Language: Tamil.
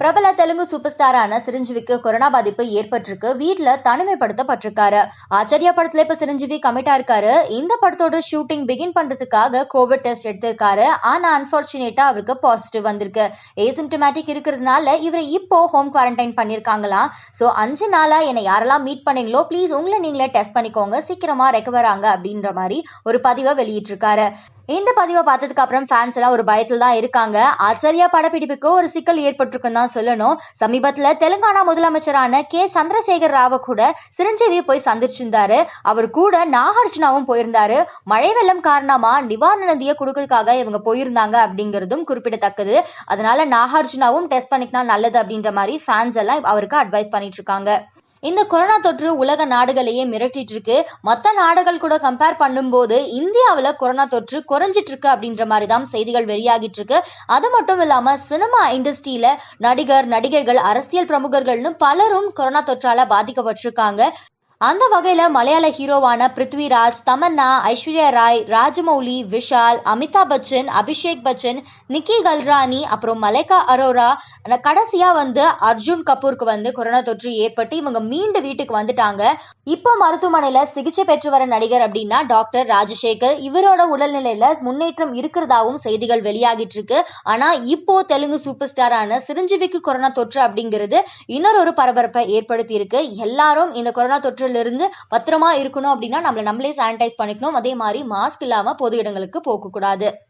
பிரபல தெலுங்கு சூப்பர் ஸ்டாரான சிரஞ்சீவிக்கு கொரோனா பாதிப்பு ஏற்பட்டிருக்கு. வீட்டில் தனிமைப்படுத்தப்பட்டிருக்காரு. ஆச்சரியா படத்துல இப்ப சிரஞ்சீவி கமிட்டா இருக்காரு. இந்த படத்தோட ஷூட்டிங் பிகின் பண்றதுக்காக கோவிட் டெஸ்ட் எடுத்திருக்காரு. ஆனா அன்பார்ச்சுனேட்டா அவருக்கு பாசிட்டிவ் வந்திருக்கு. ஏசிம்டமேட்டிக் இருக்கிறதுனால இவரை இப்போ ஹோம் குவாரண்டைன் பண்ணிருக்காங்களாம் சோ அஞ்சு நாளா என்னை யாரெல்லாம் மீட் பண்ணீங்களோ ப்ளீஸ் உங்களை நீங்களே டெஸ்ட் பண்ணிக்கோங்க. சீக்கிரமா ரெக்கவர் ஆங்க அப்படின்ற மாதிரி ஒரு பதிவை வெளியிட்டிருக்காரு. இந்த பதிவை பார்த்ததுக்கு அப்புறம் ஃபேன்ஸ் எல்லாம் ஒரு பயத்தில் தான் இருக்காங்க. ஆச்சரியா படப்பிடிப்புக்கு ஒரு சிக்கல் ஏற்பட்டிருக்குன்னு தான் சொல்லணும். சமீபத்தில் தெலுங்கானா முதலமைச்சரான கே. சந்திரசேகர் ராவ கூட சிரஞ்சீவி போய் சந்திச்சிருந்தாரு. அவர் கூட நாகார்ஜுனாவும் போயிருந்தாரு. மழை வெள்ளம் காரணமா நிவாரண நிதியை கொடுக்கறதுக்காக இவங்க போயிருந்தாங்க அப்படிங்கிறதும் குறிப்பிடத்தக்கது. அதனால நாகார்ஜுனாவும் டெஸ்ட் பண்ணிக்கினா நல்லது அப்படின்ற மாதிரி ஃபேன்ஸ் எல்லாம் அவருக்கு அட்வைஸ் பண்ணிட்டு இருக்காங்க. இந்த கொரோனா தொற்று உலக நாடுகளையே மிரட்டிட்டு இருக்கு மற்ற நாடுகள் கூட கம்பேர் பண்ணும்போது இந்தியாவில் கொரோனா தொற்று குறைஞ்சிட்டு இருக்கு அப்படின்ற மாதிரி தான் செய்திகள் வெளியாகிட்டு இருக்கு அது மட்டும் இல்லாம சினிமா இண்டஸ்ட்ரியில நடிகர் நடிகைகள் அரசியல் பிரமுகர்கள்னு பலரும் கொரோனா தொற்றால பாதிக்கப்பட்டிருக்காங்க. அந்த வகையில் மலையாள ஹீரோவான பிருத்விராஜ் தமன்னா ஐஸ்வர்யா ராய் ராஜமௌலி விஷால் அமிதாப் பச்சன் அபிஷேக் பச்சன் நிக்கி கல்ரானி அப்புறம் மலைக்கா அரோரா கடைசியாக கடைசியா வந்து அர்ஜுன் கபூருக்கு வந்து கொரோனா தொற்று ஏற்பட்டு இவங்க மீண்டு வீட்டுக்கு வந்துட்டாங்க. இப்போ மருத்துவமனையில் சிகிச்சை பெற்று வர நடிகர் அப்படின்னா டாக்டர் ராஜசேகர். இவரோட உடல்நிலையில முன்னேற்றம் இருக்கிறதாவும் செய்திகள் வெளியாகிட்டு இருக்கு. ஆனா இப்போ தெலுங்கு சூப்பர் ஸ்டாரான சிரஞ்சீவிக்கு கொரோனா தொற்று அப்படிங்கிறது இன்னொரு பரபரப்பை ஏற்படுத்தி இருக்கு. எல்லாரும் இந்த கொரோனா தொற்று இருந்து பத்திரமா இருக்கணும் அப்படின்னா நம்மளை நம்மளே சானிடைஸ் பண்ணிக்கணும். அதே மாதிரி மாஸ்க் இல்லாமல் பொது இடங்களுக்கு போகக்கூடாது.